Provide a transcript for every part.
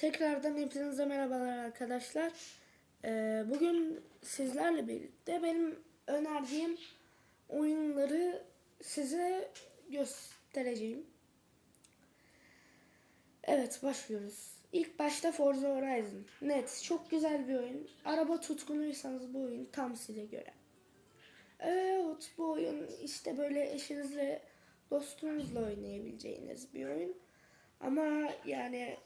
Tekrardan hepinize merhabalar arkadaşlar. Ee, bugün sizlerle birlikte benim önerdiğim oyunları size göstereceğim. Evet başlıyoruz. İlk başta Forza Horizon. Net çok güzel bir oyun. Araba tutkunuysanız bu oyun tam size göre. Evet bu oyun işte böyle eşinizle dostunuzla oynayabileceğiniz bir oyun. Ama yani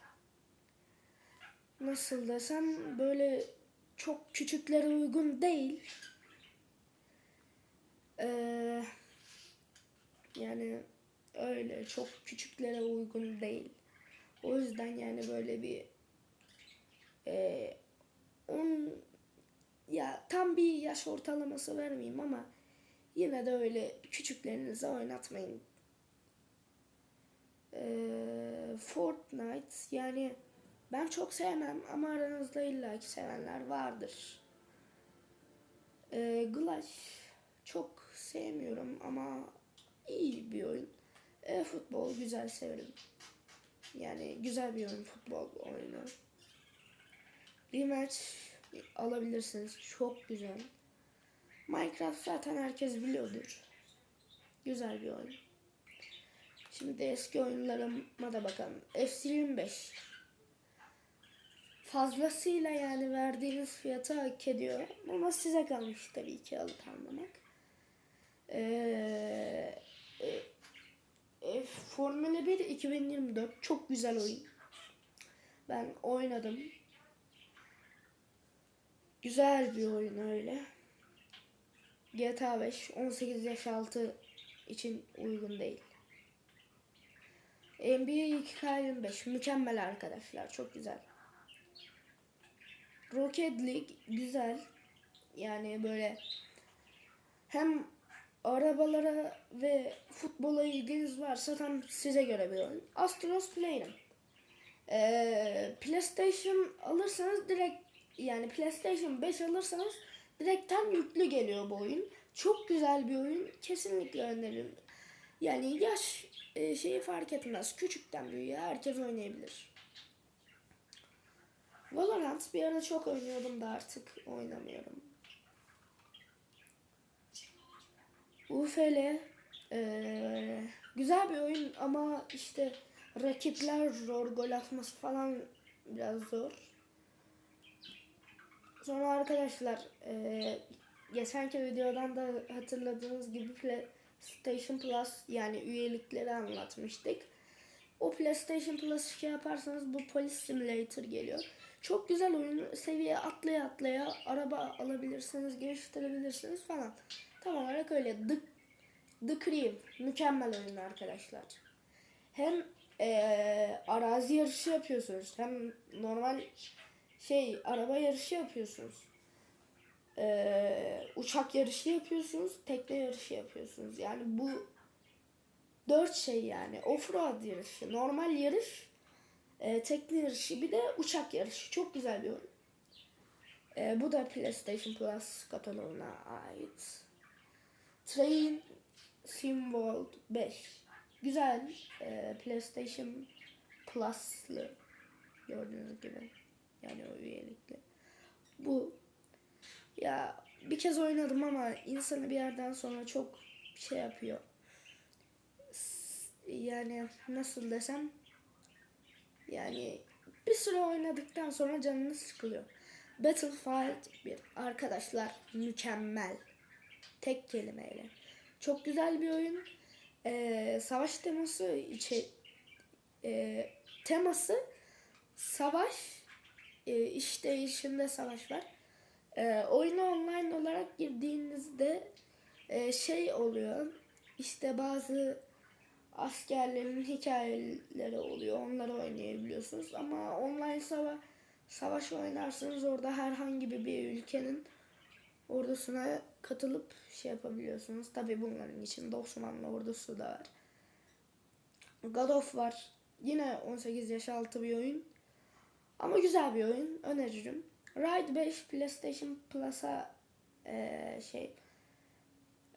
nasıl desem böyle çok küçüklere uygun değil. Ee, yani öyle çok küçüklere uygun değil. O yüzden yani böyle bir e, on ya tam bir yaş ortalaması vermeyeyim ama yine de öyle küçüklerinize oynatmayın. Ee, Fortnite yani ben çok sevmem ama aranızda illaki sevenler vardır. Ee, Clash çok sevmiyorum ama iyi bir oyun. E, futbol güzel severim. Yani güzel bir oyun futbol oyunu. Rematch alabilirsiniz. Çok güzel. Minecraft zaten herkes biliyordur. Güzel bir oyun. Şimdi eski oyunlarıma da bakalım. FC25. Fazlasıyla yani verdiğiniz fiyatı hak ediyor. Ama size kalmış tabii ki alıp almamak. Ee, e, e, Formula 1 2024 çok güzel oyun. Ben oynadım. Güzel bir oyun öyle. GTA 5 18 yaş altı için uygun değil. NBA 2K25 mükemmel arkadaşlar çok güzel. Rocket League güzel. Yani böyle hem arabalara ve futbola ilginiz varsa tam size göre bir oyun. Astros Playroom. Ee, PlayStation alırsanız direkt yani PlayStation 5 alırsanız direkten yüklü geliyor bu oyun. Çok güzel bir oyun. Kesinlikle öneririm. Yani yaş e, şeyi fark etmez. Küçükten büyüğe herkes oynayabilir. Valorant bir ara çok oynuyordum da artık oynamıyorum. UFL e, güzel bir oyun ama işte rakipler zor, gol atması falan biraz zor. Sonra arkadaşlar e, geçenki videodan da hatırladığınız gibi PlayStation Plus yani üyelikleri anlatmıştık. O PlayStation Plus şey yaparsanız bu Police Simulator geliyor. Çok güzel oyun. Seviye atlaya atlaya araba alabilirsiniz, geliştirebilirsiniz falan. Tam olarak öyle. The, The Crew. Mükemmel oyun arkadaşlar. Hem eee, arazi yarışı yapıyorsunuz. Hem normal şey araba yarışı yapıyorsunuz. Eee, uçak yarışı yapıyorsunuz. Tekne yarışı yapıyorsunuz. Yani bu dört şey yani. Offroad yarışı, normal yarış, e, tekne yarışı bir de uçak yarışı. Çok güzel bir oyun. E, bu da PlayStation Plus kataloğuna ait. Train Sim World 5. Güzel. E, PlayStation Plus'lı. Gördüğünüz gibi. Yani o üyelikli. Bu ya bir kez oynadım ama insanı bir yerden sonra çok şey yapıyor. Yani nasıl desem yani bir süre oynadıktan sonra canınız sıkılıyor. Battlefield 1 arkadaşlar mükemmel. Tek kelimeyle. Çok güzel bir oyun. Ee, savaş teması içe e, teması savaş e, işte içinde savaş var. E, oyuna online olarak girdiğinizde e, şey oluyor. İşte bazı askerlerin hikayeleri oluyor. Onları oynayabiliyorsunuz. Ama online sava savaş oynarsanız orada herhangi bir, ülkenin ordusuna katılıp şey yapabiliyorsunuz. Tabi bunların içinde Osmanlı ordusu da var. God of var. Yine 18 yaş altı bir oyun. Ama güzel bir oyun. Öneririm. Ride 5 PlayStation Plus'a eee, şey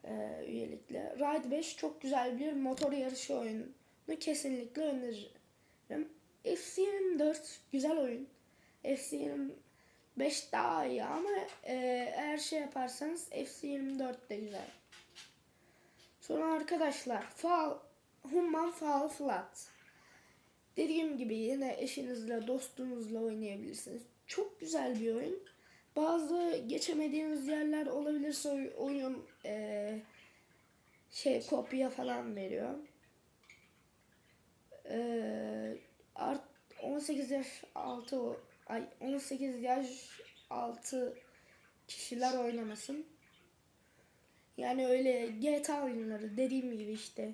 eee, üyelikle. Ride 5 çok güzel bir motor yarışı oyunu. Kesinlikle öneririm. FC24 güzel oyun. FC25 daha iyi ama e, eğer şey yaparsanız FC24 de güzel. Sonra arkadaşlar Fall, Human Fall Flat. Dediğim gibi yine eşinizle, dostunuzla oynayabilirsiniz. Çok güzel bir oyun. Bazı geçemediğiniz yerler olabilirse oy- oyun eee, şey kopya falan veriyor. Eee, art 18 yaş altı ay 18 yaş altı kişiler oynamasın. Yani öyle GTA oyunları dediğim gibi işte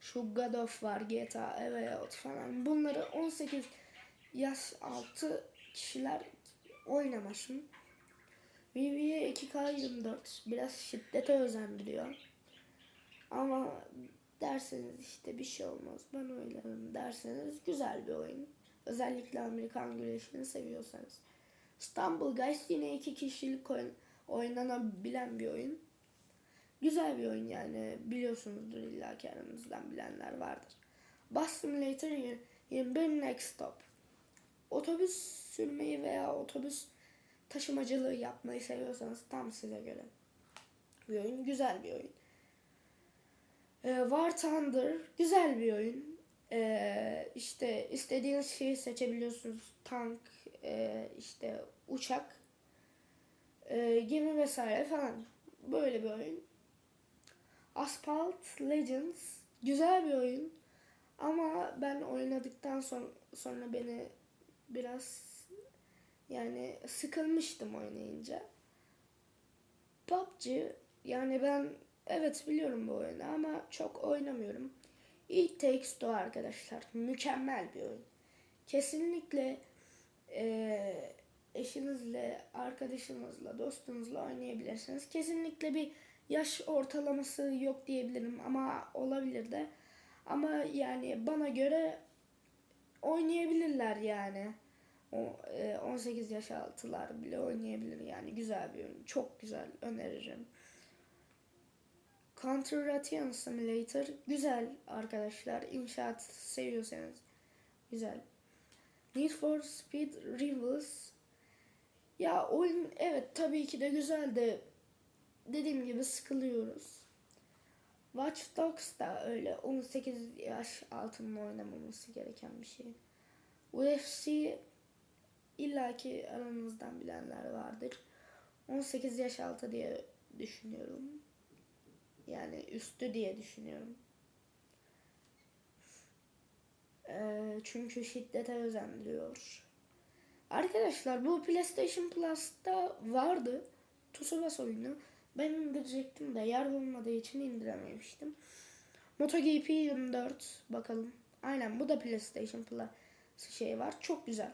şu God of var, GTA, evet falan. Bunları 18 yaş altı kişiler oynamasın. WWE 2K24 biraz şiddete özendiriyor. Ama derseniz işte bir şey olmaz ben oynarım derseniz güzel bir oyun. Özellikle Amerikan güreşini seviyorsanız. Stumble Guys yine iki kişilik oyun, oynanabilen bir oyun. Güzel bir oyun yani biliyorsunuzdur illa ki aranızdan bilenler vardır. Bus Simulator 21 Next Stop. Otobüs sürmeyi veya otobüs taşımacılığı yapmayı seviyorsanız tam size göre. Bir oyun güzel bir oyun. Ee, War Thunder güzel bir oyun. Ee, işte istediğiniz şeyi seçebiliyorsunuz. Tank, e, işte uçak, e, gemi vesaire falan. Böyle bir oyun. Asphalt Legends güzel bir oyun. Ama ben oynadıktan sonra, sonra beni biraz yani sıkılmıştım oynayınca. PUBG yani ben evet biliyorum bu oyunu ama çok oynamıyorum. It Takes Two arkadaşlar. Mükemmel bir oyun. Kesinlikle eee, eşinizle, arkadaşınızla, dostunuzla oynayabilirsiniz. Kesinlikle bir yaş ortalaması yok diyebilirim ama olabilir de. Ama yani bana göre oynayabilirler yani. O, e, 18 yaş altılar bile oynayabilir yani güzel bir oyun. Çok güzel öneririm. Counter Rotation Simulator güzel arkadaşlar. İnşaat seviyorsanız güzel. Need for Speed Rivals ya oyun evet tabii ki de güzel de dediğim gibi sıkılıyoruz. Watch Dogs da öyle 18 yaş altının oynamaması gereken bir şey. UFC illaki aranızdan bilenler vardır. 18 yaş altı diye düşünüyorum. Yani üstü diye düşünüyorum. Ee, çünkü şiddete özendiriyor. Arkadaşlar bu PlayStation Plus'ta vardı. Tsubasa oyunu. Ben indirecektim de yer olmadığı için indirememiştim. MotoGP 24 bakalım. Aynen bu da PlayStation Plus şey var. Çok güzel.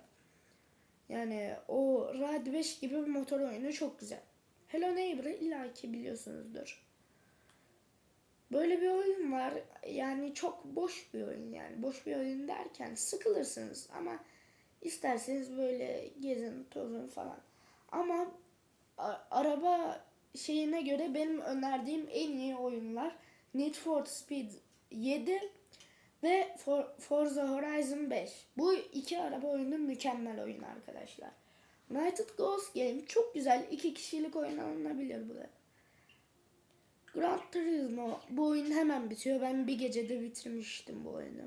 Yani o Rad 5 gibi bir motor oyunu çok güzel. Hello Neighbor'ı illaki biliyorsunuzdur. Böyle bir oyun var. Yani çok boş bir oyun yani. Boş bir oyun derken sıkılırsınız ama isterseniz böyle gezin, tozun falan. Ama araba şeyine göre benim önerdiğim en iyi oyunlar Need for Speed 7 ve For- Forza Horizon 5. Bu iki araba oyunu mükemmel oyun arkadaşlar. United Ghost Game çok güzel. iki kişilik oynanabilir bu da. Gran Turismo bu oyun hemen bitiyor. Ben bir gecede bitirmiştim bu oyunu.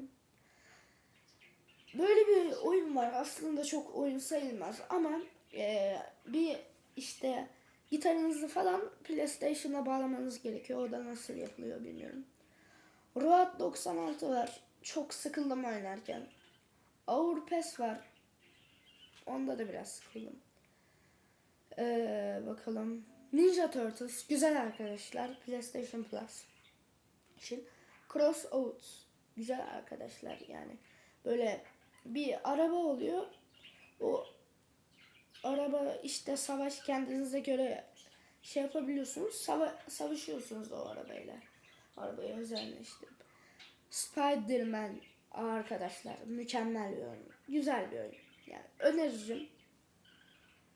Böyle bir oyun var. Aslında çok oyun sayılmaz ama eee, bir işte gitarınızı falan PlayStation'a bağlamanız gerekiyor. O da nasıl yapılıyor bilmiyorum. Road 96 var. Çok sıkıldım oynarken. Overpass var. Onda da biraz sıkıldım. Ee, bakalım. Ninja Turtles. Güzel arkadaşlar. PlayStation Plus. için. Crossout. Güzel arkadaşlar yani. Böyle bir araba oluyor. O araba işte savaş kendinize göre şey yapabiliyorsunuz. Sava savaşıyorsunuz o arabayla. Arabayı özelleştirip. Spider-Man arkadaşlar mükemmel bir oyun. Güzel bir oyun. Yani öneririm.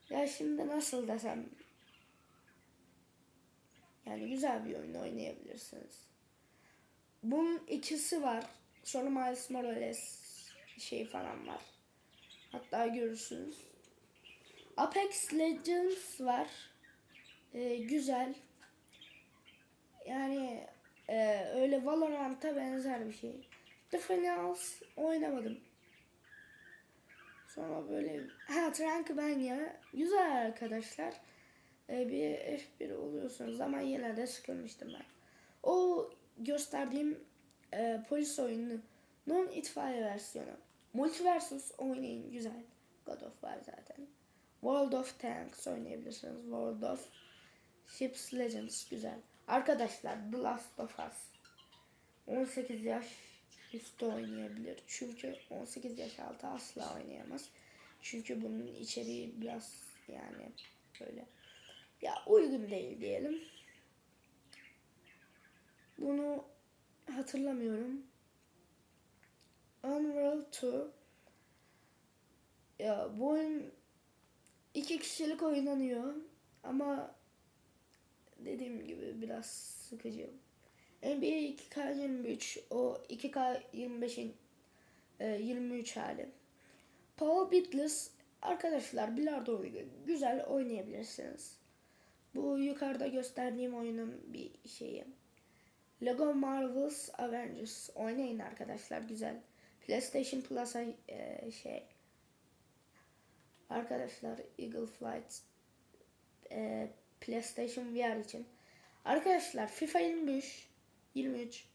Ya şimdi nasıl desem yani güzel bir oyun oynayabilirsiniz. Bunun ikisi var. Sonra Miles Morales şey falan var. Hatta görürsünüz. Apex Legends var. Ee, güzel. Yani e, öyle Valorant'a benzer bir şey. The Finals oynamadım. Sonra böyle ha Trankmania güzel arkadaşlar. Ee, bir F1 oluyorsunuz ama yine de sıkılmıştım ben. O gösterdiğim e, polis oyununun itfaiye versiyonu. Multiversus oynayın güzel. God of var zaten. World of Tanks oynayabilirsiniz. World of Ships Legends güzel. Arkadaşlar The Last of Us 18 yaş üstü oynayabilir. Çünkü 18 yaş altı asla oynayamaz. Çünkü bunun içeriği biraz yani böyle ya uygun değil diyelim. Bunu hatırlamıyorum. Unreal 2 ya bu oyun iki kişilik oynanıyor ama dediğim gibi biraz sıkıcı. NBA 2K23 o 2K25'in e, 23 hali. Paul Beatles arkadaşlar bilardo oyunu güzel oynayabilirsiniz. Bu yukarıda gösterdiğim oyunun bir şeyi. Lego Marvel's Avengers oynayın arkadaşlar güzel. PlayStation Plus'a e, şey arkadaşlar Eagle Flight e, PlayStation VR için. Arkadaşlar FIFA 23 23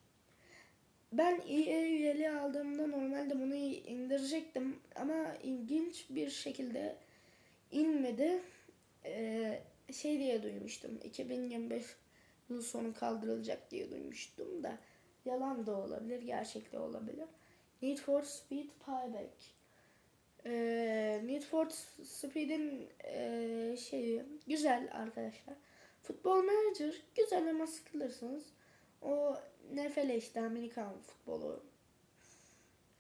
ben EA üyeliği aldığımda normalde bunu indirecektim ama ilginç bir şekilde inmedi. Ee, şey diye duymuştum. 2025 yıl sonu kaldırılacak diye duymuştum da yalan da olabilir, gerçek de olabilir. Need for Speed Payback. Ee, Need for Speed'in e, şeyi güzel arkadaşlar. Futbol Manager güzel ama sıkılırsınız. O NFL işte Amerikan futbolu.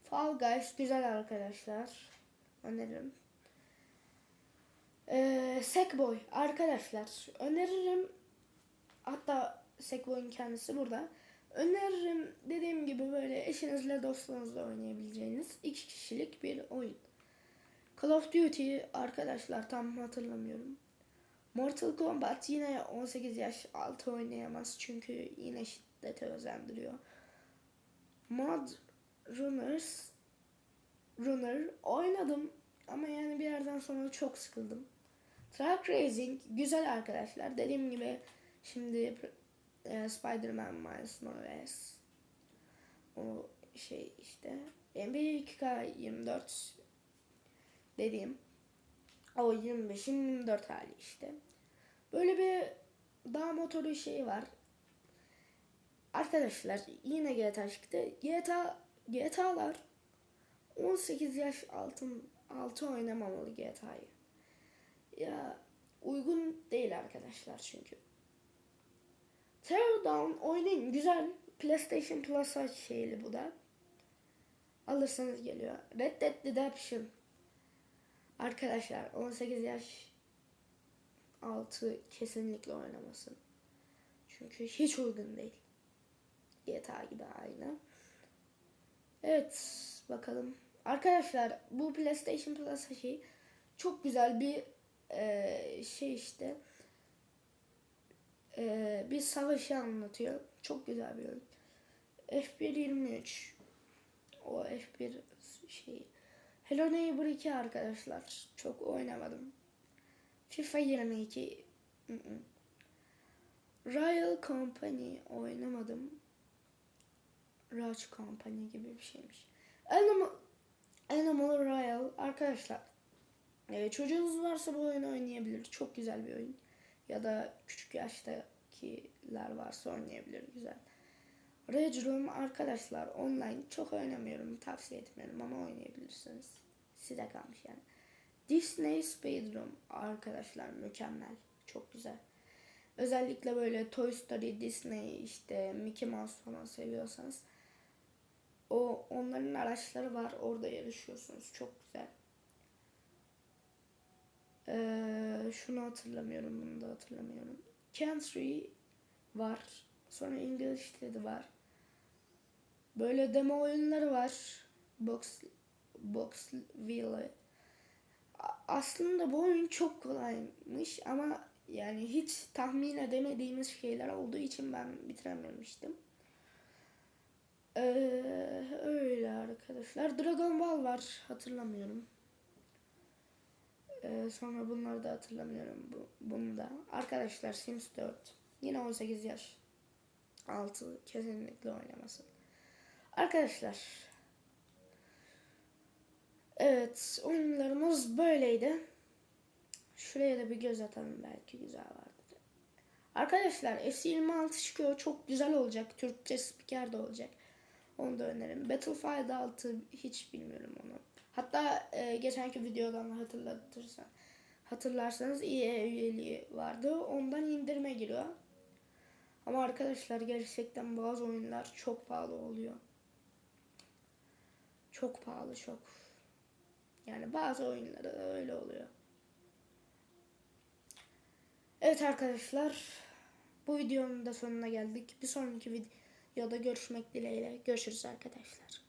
Fall Guys güzel arkadaşlar. Öneririm. Ee, Sackboy arkadaşlar öneririm. Hatta Sackboy'un kendisi burada. Öneririm dediğim gibi böyle eşinizle dostlarınızla oynayabileceğiniz iki kişilik bir oyun. Call of Duty arkadaşlar tam hatırlamıyorum. Mortal Kombat yine 18 yaş altı oynayamaz çünkü yine şiddete özendiriyor. Mod Runners Runner oynadım ama yani bir yerden sonra çok sıkıldım. Truck Racing güzel arkadaşlar. Dediğim gibi şimdi e, Spider-Man Miles Morales o şey işte NBA 2K24 dediğim o 25'in 24 hali işte. Böyle bir dağ motoru şey var. Arkadaşlar yine GTA çıktı. GTA GTA'lar 18 yaş altın altı oynamamalı GTA'yı. Ya uygun değil arkadaşlar çünkü. Teardown oynayın güzel. PlayStation Plus'a şeyli bu da. Alırsanız geliyor. Red Dead Redemption. Arkadaşlar 18 yaş altı kesinlikle oynamasın. Çünkü hiç uygun değil. GTA gibi aynı. Evet bakalım. Arkadaşlar bu PlayStation Plus şey çok güzel bir e, şey işte e, bir savaşı anlatıyor. Çok güzel bir oyun. F1 23 o F1 şey Hello Neighbor 2 arkadaşlar. Çok oynamadım. FIFA 22 Royal Company oynamadım. Roach Company gibi bir şeymiş. Animal, Animal Royal arkadaşlar. E, çocuğunuz varsa bu oyunu oynayabilir. Çok güzel bir oyun. Ya da küçük yaştakiler varsa oynayabilir. Güzel. Red Room arkadaşlar online çok oynamıyorum. Tavsiye etmiyorum ama oynayabilirsiniz. Size kalmış yani. Disney Speed Room arkadaşlar mükemmel. Çok güzel. Özellikle böyle Toy Story, Disney, işte Mickey Mouse falan seviyorsanız o onların araçları var. Orada yarışıyorsunuz. Çok güzel. Ee, şunu hatırlamıyorum. Bunu da hatırlamıyorum. Country var. Sonra English dedi var. Böyle demo oyunları var. Box Boxville aslında bu oyun çok kolaymış ama yani hiç tahmin edemediğimiz şeyler olduğu için ben bitirememiştim. Ee, öyle arkadaşlar. Dragon Ball var hatırlamıyorum. Ee, sonra bunları da hatırlamıyorum bu, bunu da. Arkadaşlar Sims 4. Yine 18 yaş. Altı kesinlikle oynamasın. Arkadaşlar. Evet oyunlarımız böyleydi. Şuraya da bir göz atalım belki güzel vardır. Arkadaşlar S26 çıkıyor çok güzel olacak. Türkçe spiker de olacak. Onu da öneririm. Battlefield 6 hiç bilmiyorum onu. Hatta e, geçenki videodan hatırlatırsan hatırlarsanız EA üyeliği vardı. Ondan indirime giriyor. Ama arkadaşlar gerçekten bazı oyunlar çok pahalı oluyor. Çok pahalı çok. Yani bazı oyunlarda da öyle oluyor. Evet arkadaşlar. Bu videonun da sonuna geldik. Bir sonraki videoda görüşmek dileğiyle. Görüşürüz arkadaşlar.